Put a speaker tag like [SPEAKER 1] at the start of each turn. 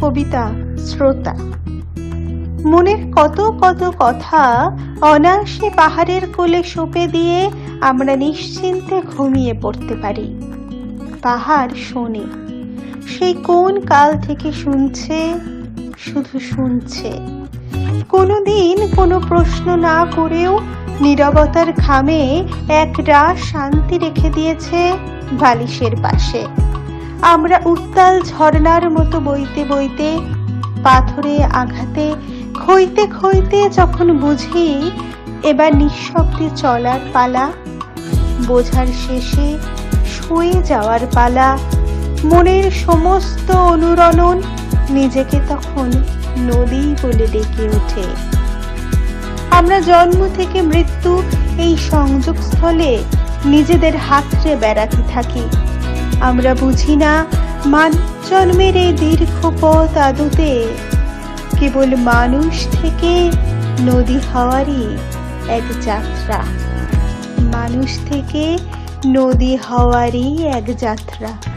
[SPEAKER 1] কবিতা, শ্রোতা। মনের কত কত কথা অনায়াসে পাহাড়ের কোলে সঁপে দিয়ে আমরা নিশ্চিন্তে ঘুমিয়ে পড়তে পারি। পাহাড় শোনে। সেই কোন কাল থেকে শুনছে? শুধু শুনছে। কোনোদিন কোনো প্রশ্ন না করেও নীরবতার ঘামে এক রাস শান্তি রেখে দিয়েছে বালিশের পাশে। আমরা উত্তাল ঝর্ণার মতো বইতে বইতে, পাথরে আঘাতে ক্ষইতে খইতে যখন বুঝি এবার নিঃশব্দে চলার পালা, বোঝার শেষে শুয়ে যাওয়ার পালা, মনের সমস্ত অনুরণন নিজেকে তখন নদী বলে ডেকে ওঠে। আমরা জন্ম থেকে মৃত্যু এই সংযোগস্থলে নিজেদের হাতড়ে বেড়াতে থাকি। আমরা বুঝি না মান জন্মের এই দীর্ঘ পথ আদতে। কেবল মানুষ থেকে নদী হওয়ারই এক যাত্রা। মানুষ থেকে নদী হওয়ারই এক যাত্রা।